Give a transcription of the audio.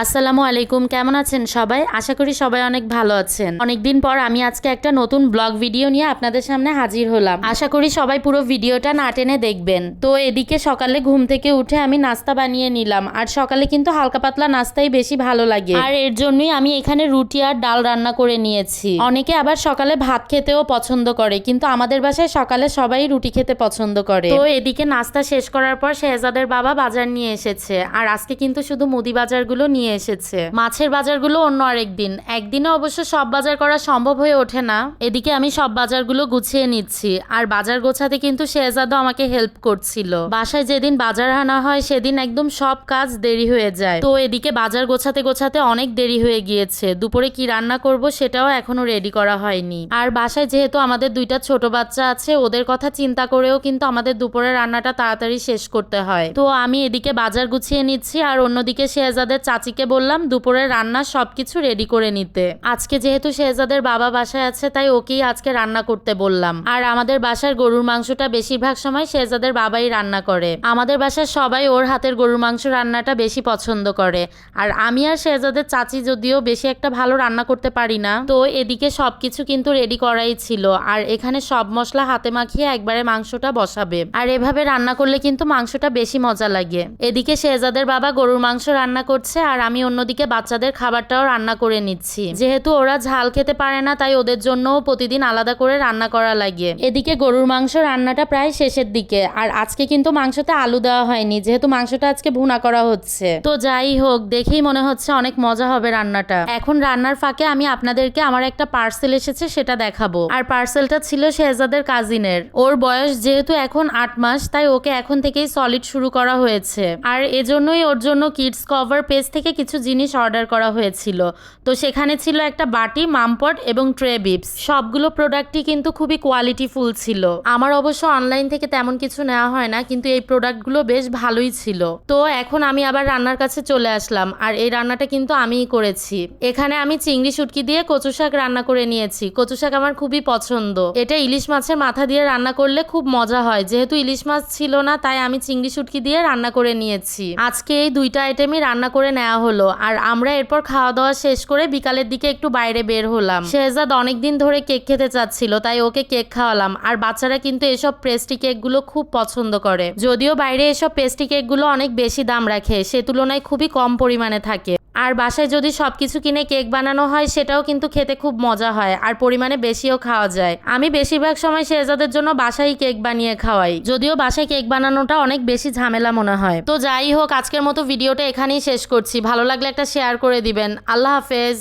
আসসালামু আলাইকুম, কেমন আছেন সবাই? আশা করি সবাই অনেক ভালো আছেন। অনেকদিন পর আমি আজকে একটা নতুন ব্লগ ভিডিও নিয়ে আপনাদের সামনে হাজির হলাম। আশা করি সবাই পুরো ভিডিওটা না টেনে দেখবেন। তো এদিকে সকালে ঘুম থেকে উঠে আমি নাস্তা বানিয়ে নিলাম, আর সকালে কিন্তু হালকা পাতলা নাস্তাই বেশি ভালো লাগে। আর এর জন্যই আমি এখানে রুটি আর ডাল রান্না করে নিয়েছি। অনেকে আবার সকালে ভাত খেতেও পছন্দ করে, কিন্তু আমাদের বাসায় সকালে সবাই রুটি খেতে পছন্দ করে। তো এদিকে নাস্তা শেষ করার পর শেহজাদের বাবা বাজার নিয়ে এসেছে, আর আজকে কিন্তু শুধু মুদি বাজারগুলো নিয়ে এসেছে। মাছের বাজারগুলো অন্য আরেক দিন। একদিনে অবশ্য সব বাজার করা সম্ভব হয়ে ওঠে না। এদিকে আমি সব বাজারগুলো গুছিয়ে নিচ্ছি। আর বাজার গোছাতে কিন্তু শেহজাদও আমাকে হেল্প করছিল। বাসায় যেদিন বাজার আনা হয়, সেদিন একদম সব কাজ দেরি হয়ে যায়। তো এদিকে বাজার গোছাতে গোছাতে অনেক দেরি হয়ে গিয়েছে। দুপুরে কি রান্না করব সেটাও এখনও রেডি করা হয়নি। আর বাসায় যেহেতু আমাদের দুইটা ছোট বাচ্চা আছে, ওদের কথা চিন্তা করেও কিন্তু আমাদের দুপুরের রান্নাটা তাড়াতাড়ি শেষ করতে হয়। তো আমি এদিকে বাজার গুছিয়ে নিচ্ছি, আর অন্যদিকে শেহজাদের চাচিকে বললাম দুপুরের রান্না সবকিছু রেডি করে নিতে। আজকে যেহেতু শেহজাদের বাবা বাসায় আছে, তাই ওকেই আজকে রান্না করতে বললাম। আর আমাদের বাসার গরুর মাংসটা বেশিরভাগ সময় শেহজাদের বাবাই রান্না করে। আমাদের বাসার সবাই ওর হাতের গরুর মাংস রান্নাটা বেশি পছন্দ করে। আর আমি আর শেহজাদের চাচি যদিও বেশি একটা ভালো রান্না করতে পারি না, তো এদিকে সব কিছু কিন্তু রেডি করাই ছিল। আর এখানে সব মশলা হাতে মাখিয়ে একবারে মাংসটা বসাবে। আর এভাবে রান্না করলে কিন্তু মাংসটা বেশি মজা লাগে। এদিকে শেহজাদের বাবা গরুর মাংস রান্না করছে, আর আমি অন্যদিকে বাচ্চাদের খাবারটাও রান্না করে নিচ্ছি। যেহেতু ওরা ঝাল খেতে পারে না, তাই ওদের জন্যও প্রতিদিন আলাদা করে রান্না করা লাগে। এদিকে গরুর মাংস রান্নাটা প্রায় শেষের দিকে, আর আজকে কিন্তু মাংসতে আলু দেওয়া হয়নি, যেহেতু মাংসটা আজকে ভুনা করা হচ্ছে। তো যাই হোক, দেখেই মনে হচ্ছে অনেক মজা হবে রান্নাটা। এখন রান্নার ফাঁকে আমি আপনাদেরকে আমার একটা পার্সেল এসেছে, সেটা দেখাবো। আর পার্সেলটা ছিল শেহজাদের কাজিনের। ওর বয়স যেহেতু এখন আট মাস, তাই ওকে এখন থেকেই সলিড শুরু করা হয়েছে। আর এজন্যই ওর জন্য কিডস কভার পেজ থেকে কিছু জিনিস অর্ডার করা হয়েছিল। তো সেখানে ছিল একটা বাটি, মামপট এবং ট্রে বিপস। সবগুলো প্রোডাক্টই কিন্তু খুবই কোয়ালিটিফুল ছিল। আমার অবশ্য অনলাইন থেকে তেমন কিছু নেওয়া হয় না, কিন্তু এই প্রোডাক্টগুলো বেশ ভালোই ছিল। তো এখন আমি আবার রান্নার কাছে চলে আসলাম, আর এই রান্নাটা কিন্তু আমিই করেছি। এখানে আমি চিংড়ি শুটকি দিয়ে কচু শাক রান্না করে নিয়েছি। কচু শাক আমার খুবই পছন্দ। এটা ইলিশ মাছের মাথা দিয়ে রান্না করলে খুব মজা হয়। যেহেতু ইলিশ মাছ ছিল না, তাই আমি চিংড়ি শুটকি দিয়ে রান্না করে নিয়েছি। আজকে এই দুইটা আইটেমই রান্না করে নেওয়া হলো। আর আমরা এরপর খাওয়া দাওয়া শেষ করে বিকালের দিকে একটু বাইরে বের হলাম। শেহজাদ অনেকদিন ধরে কেক খেতে চাচ্ছিল, তাই ওকে কেক খাওয়ালাম। আর বাচ্চারা কিন্তু এসব পেস্ট্রি কেকগুলো খুব পছন্দ করে। যদিও বাইরে এসব পেস্ট্রি কেকগুলো অনেক বেশি দাম রাখে, সে তুলনায় খুবই কম পরিমাণে থাকে। আর বাসায় যদি সব কিছু কিনে কেক বানানো হয়, সেটাও কিন্তু খেতে খুব মজা হয় আর পরিমাণে বেশিও খাওয়া যায়। আমি বেশিরভাগ সময় শেহজাদের জন্য বাসায় কেক বানিয়ে খাওয়াই, যদিও বাসায় কেক বানানোটা অনেক বেশি ঝামেলা মনে হয়। তো যাই হোক, আজকের মতো ভিডিওটা এখানেই শেষ করছি। ভালো লাগলে একটা শেয়ার করে দিবেন। আল্লাহ হাফেজ।